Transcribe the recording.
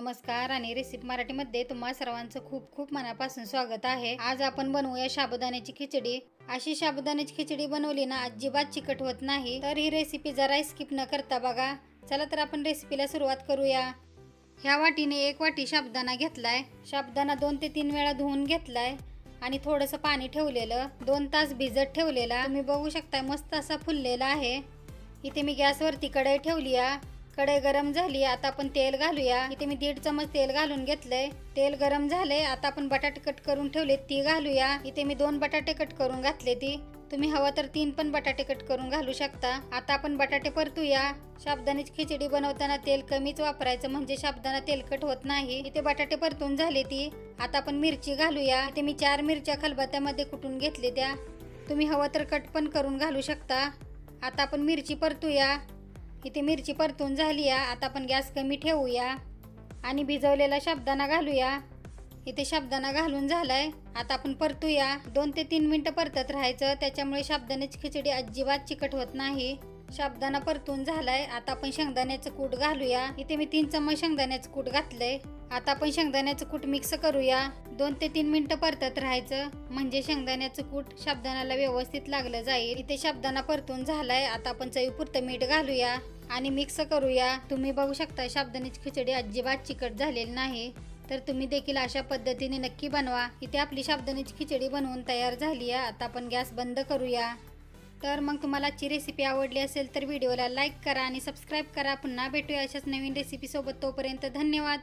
नमस्कार आणि रेसिपी मराठीमध्ये तुम्हा सर्वांचं खूप खूप मनापासून स्वागत आहे. आज आपण बनवूया साबुदाण्याची खिचडी. अशी साबुदाण्याची खिचडी बनवली ना अजिबात चिकट होत नाही. तर ही रेसिपी जरा स्किप न करता बघा. चला तर आपण रेसिपीला सुरुवात करूया. ह्या वाटीने एक वाटी साबुदाणा घेतलाय. साबुदाणा दोन ते तीन वेळा धुवून घेतलाय. आणि थोडंसं पाणी ठेवलेलं. दोन तास भिजत ठेवलेला. तुम्ही बघू शकताय मस्त असा फुललेला आहे. इथे मी गॅसवरती कढई ठेवली आहे. कढई गरम झाली आता आपण तेल घालूया. इथे मी दीड चमच तेल घालून घेतलंय. तेल गरम झालंय आता आपण बटाटे कट करून ठेवले ती घालूया. इथे मी दोन बटाटे कट करून घातले ती. तुम्ही हवा तर तीन पण बटाटे कट करून घालू शकता. आता आपण बटाटे परतूया. शाबदानीच खिचडी बनवताना तेल कमीच वापरायचं म्हणजे शाबदाना तेलकट होत नाही. इथे बटाटे परतून झाले ती. आता आपण मिरची घालूया. इथे मी चार मिरच्या खलबत्यामध्ये कुटून घेतले त्या. तुम्ही हवं तर कट पण करून घालू शकता. आता आपण मिरची परतूया. इथे मिरची परतून झाली आहे आता आपण गॅस कमी ठेवूया आणि भिजवलेला शाबदाना घालूया. इथे शाबदाना घालून झालाय. आता आपण परतूया. दोन ते तीन मिनटं परतत राहायचं. त्याच्यामुळे शाबदाण्याची खिचडी अजिबात चिकट होत नाही. शाबदाना परतून झालाय. आता आपण शेंगदाण्याचं कूट घालूया. इथे मी तीन चम्मच शेंगदाण्याचं कूट घातलंय. आता आपण शेंगदाण्याचं कूट मिक्स करूया. दोन ते तीन मिनटं परतत राहायचं. म्हणजे शेंगदाण्याचं कूट शाबदानाला व्यवस्थित लागलं जाईल. इथे शाबदाना परतून झालाय. आता आपण चवीपुरतं मीठ घालूया आणि मिक्स करूया. तुम्ही बघू शकता शाबदाण्याची खिचडी अजिबात चिकट झालेली नाही. तर तुम्ही देखील अशा पद्धतीने नक्की बनवा. इथे आपली शाबदाण्याची खिचडी बनवून तयार झाली आहे. आता आपण गॅस बंद करूया. तर मग तुम्हाला आजची रेसिपी आवडली असेल तर व्हिडिओला लाईक करा आणि सबस्क्राईब करा. पुन्हा भेटूया अशाच नवीन रेसिपीसोबत तोपर्यंत धन्यवाद.